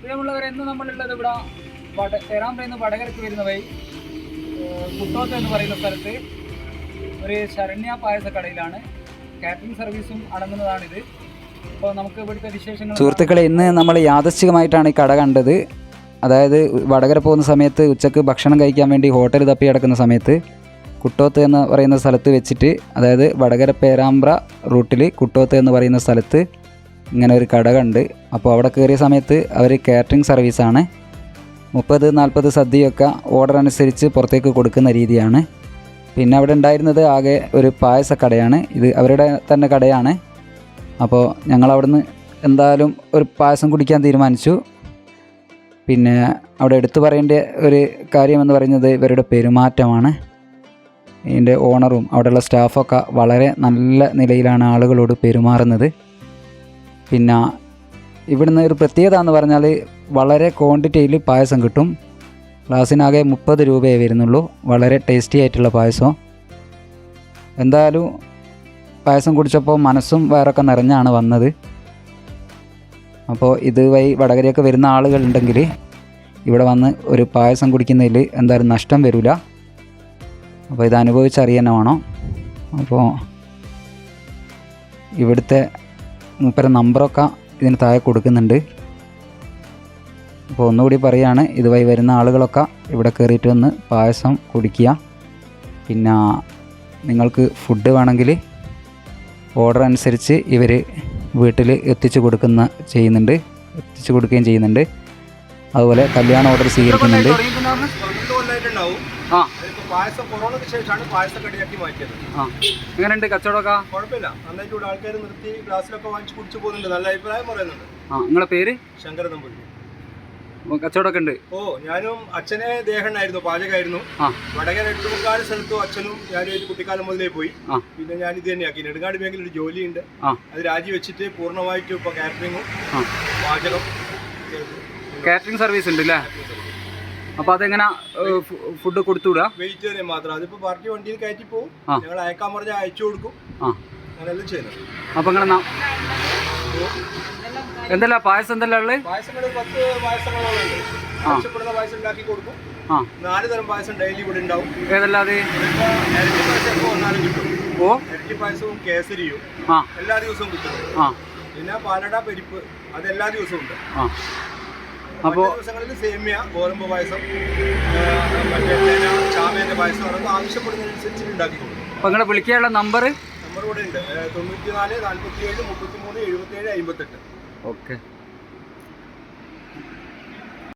പ്രിയമുള്ളവർ എന്ന് നമ്മളുള്ളത് ഇവിടെ വട പേരാമ്പ്രയിൽ നിന്ന് വടകരക്ക് വരുന്ന വഴി കുട്ടോത്ത് എന്ന് പറയുന്ന സ്ഥലത്ത് ഒരു ശരണ്യ പായസ കടയിലാണ്. കാറ്ററിംഗ് സർവീസും അടങ്ങുന്നതാണിത്. അപ്പോൾ നമുക്ക് ഇവിടുത്തെ വിശേഷങ്ങൾ സുഹൃത്തുക്കളെ ഇന്ന് നമ്മൾ യാദൃശ്ചികമായിട്ടാണ് ഈ കട കണ്ടത്. അതായത് വടകര പോകുന്ന സമയത്ത് ഉച്ചയ്ക്ക് ഭക്ഷണം കഴിക്കാൻ വേണ്ടി ഹോട്ടൽ തപ്പി കിടക്കുന്ന സമയത്ത് കുട്ടോത്ത് എന്ന് പറയുന്ന സ്ഥലത്ത് വെച്ചിട്ട് അതായത് വടകര പേരാമ്പ്ര റൂട്ടിൽ കുട്ടോത്ത് എന്ന് പറയുന്ന സ്ഥലത്ത് ഇങ്ങനെ ഒരു കട കണ്ട്. അപ്പോൾ അവിടെ കയറിയ സമയത്ത് അവർ കാറ്ററിംഗ് സർവീസാണ് മുപ്പത് നാൽപ്പത് സദ്യയൊക്കെ ഓർഡർ അനുസരിച്ച് പുറത്തേക്ക് കൊടുക്കുന്ന രീതിയാണ്. പിന്നെ അവിടെ ഉണ്ടായിരുന്നത് ആകെ ഒരു പായസ കടയാണ്. ഇത് അവരുടെ തന്നെ കടയാണ്. അപ്പോൾ ഞങ്ങൾ അവിടുന്ന് എന്തായാലും ഒരു പായസം കുടിക്കാൻ തീരുമാനിച്ചു. പിന്നെ അവിടെ എടുത്തു പറയേണ്ട ഒരു കാര്യമെന്ന് പറയുന്നത് ഇവരുടെ പെരുമാറ്റമാണ്. ഇതിന്റെ ഓണറും അവിടെയുള്ള സ്റ്റാഫൊക്കെ വളരെ നല്ല നിലയിലാണ് ആളുകളോട് പെരുമാറുന്നത്. പിന്നെ ഇവിടുന്ന് ഒരു പ്രത്യേകത എന്ന് പറഞ്ഞാൽ വളരെ ക്വാണ്ടിറ്റിയിൽ പായസം കിട്ടും. ഗ്ലാസ്സിനാകെ മുപ്പത് രൂപയേ വരുന്നുള്ളൂ. വളരെ ടേസ്റ്റി ആയിട്ടുള്ള പായസം. എന്തായാലും പായസം കുടിച്ചപ്പോൾ മനസ്സും വയറൊക്കെ നിറഞ്ഞാണ് വന്നത്. അപ്പോൾ ഇത് ഇതുവഴി വടകരയൊക്കെ വരുന്ന ആളുകളുണ്ടെങ്കിൽ ഇവിടെ വന്ന് ഒരു പായസം കുടിക്കുന്നതിൽ എന്തായാലും നഷ്ടം വരില്ല അപ്പോൾ ഇത് അനുഭവിച്ചറിയാൻ അപ്പോൾ ഇവിടുത്തെ മൂപ്പര നമ്പറൊക്കെ ഇതിന് താഴെ കൊടുക്കുന്നുണ്ട്. അപ്പോൾ ഒന്നുകൂടി പറയുകയാണ് ഇതുവഴി വരുന്ന ആളുകളൊക്കെ ഇവിടെ കയറിയിട്ട് വന്ന് പായസം കുടിക്കുക. പിന്നെ നിങ്ങൾക്ക് ഫുഡ് വേണമെങ്കിൽ ഓർഡർ അനുസരിച്ച് ഇവർ വീട്ടിൽ എത്തിച്ചു കൊടുക്കുന്ന ചെയ്യുന്നുണ്ട് എത്തിച്ചു കൊടുക്കുകയും ചെയ്യുന്നുണ്ട്. അതുപോലെ കല്യാണ ഓർഡർ സ്വീകരിക്കുന്നുണ്ട്. ആ. പായസം കൊറോണയ്ക്ക് ശേഷമാണ് പായസം കടിയാക്കി മാറ്റിയത്. എങ്ങനെയുണ്ട് കച്ചവടമൊക്കെ? കുഴപ്പമില്ല. നന്നായിട്ട് ഇവിടെ ആൾക്കാർ നിർത്തി ഗ്ലാസ്സിലൊക്കെ വാങ്ങിച്ചു കുടിച്ചു പോകുന്നുണ്ട്. നല്ല അഭിപ്രായം പറയുന്നുണ്ട്. നിങ്ങളെ പേര്? ശങ്കര നമ്പൂരി കച്ചവടമൊക്കെ ഉണ്ട്. ഓ ഞാനും അച്ഛനെ ദേഹണ്ണായിരുന്നു പാചകമായിരുന്നു. വടകര എട്ടുമുക്കാട് സ്ഥലത്തും അച്ഛനും ഞാനും ഒരു കുട്ടിക്കാലം മുതലേ പോയി. പിന്നെ ഞാൻ ഇത് തന്നെയാക്കി നെടുങ്ങാട് ബാങ്കിൽ ഒരു ജോലിയുണ്ട്. അത് രാജിവെച്ചിട്ട് പൂർണമായിട്ടും ഇപ്പൊ കാറ്ററിങ്ങും പാചകം കാറ്ററിംഗ് സർവീസ് ഉണ്ട് അല്ലേ അപ്പോൾ അതെങ്ങനെ ഫുഡ് കൊടുത്തുവിടുക? വെജിറ്റേറിയൻ മാത്രം. അതിപ്പോ പാർട്ടി വണ്ടിയിൽ കയറ്റി പോകും ഞങ്ങൾ അയക്കാൻ പറഞ്ഞ അയച്ചു കൊടുക്കും. ആ. അങ്ങനെയെല്ലാം ചെയ്യുന്നത് അപ്പോൾ ഇങ്ങനെ എന്തല്ല പായസം എന്തല്ല ഉള്ളത് പായസങ്ങൾ പത്ത് പായസങ്ങളോളം ഉണ്ട്. ആവശ്യപ്പെടുന്ന പായസം ഉണ്ടാക്കി കൊടുക്കും. നാല് തരം പായസം ഡെയിലി ഇവിടെ ഉണ്ടാവും. ഏതല്ല അത്? ഇരട്ടി പായസം ഇപ്പോൾ വന്നാലും കിട്ടും. ഓ. ഇരട്ടി പായസവും കേസരിയും. എല്ലാ ദിവസവും കിട്ടും. പിന്നെ പാലട പരിപ്പ് അത് എല്ലാ ദിവസവും ഉണ്ട്. അപ്പോൾ ദിവസങ്ങളിൽ സേമിയ ഗോതമ്പ് പായസം മറ്റേ ചാമേന്റെ പായസം അതൊക്കെ ആവശ്യപ്പെടുന്നതിനനുസരിച്ച് ഉണ്ടാക്കി കൊടുക്കും അപ്പോൾ വിളിക്കാനുള്ള നമ്പർ നമ്പർ ഇവിടെ ഉണ്ട്. തൊണ്ണൂറ്റി നാല് നാൽപ്പത്തി ഏഴ് മുപ്പത്തി മൂന്ന് എഴുപത്തി ഏഴ് അമ്പത്തെട്ട് ഓക്കെ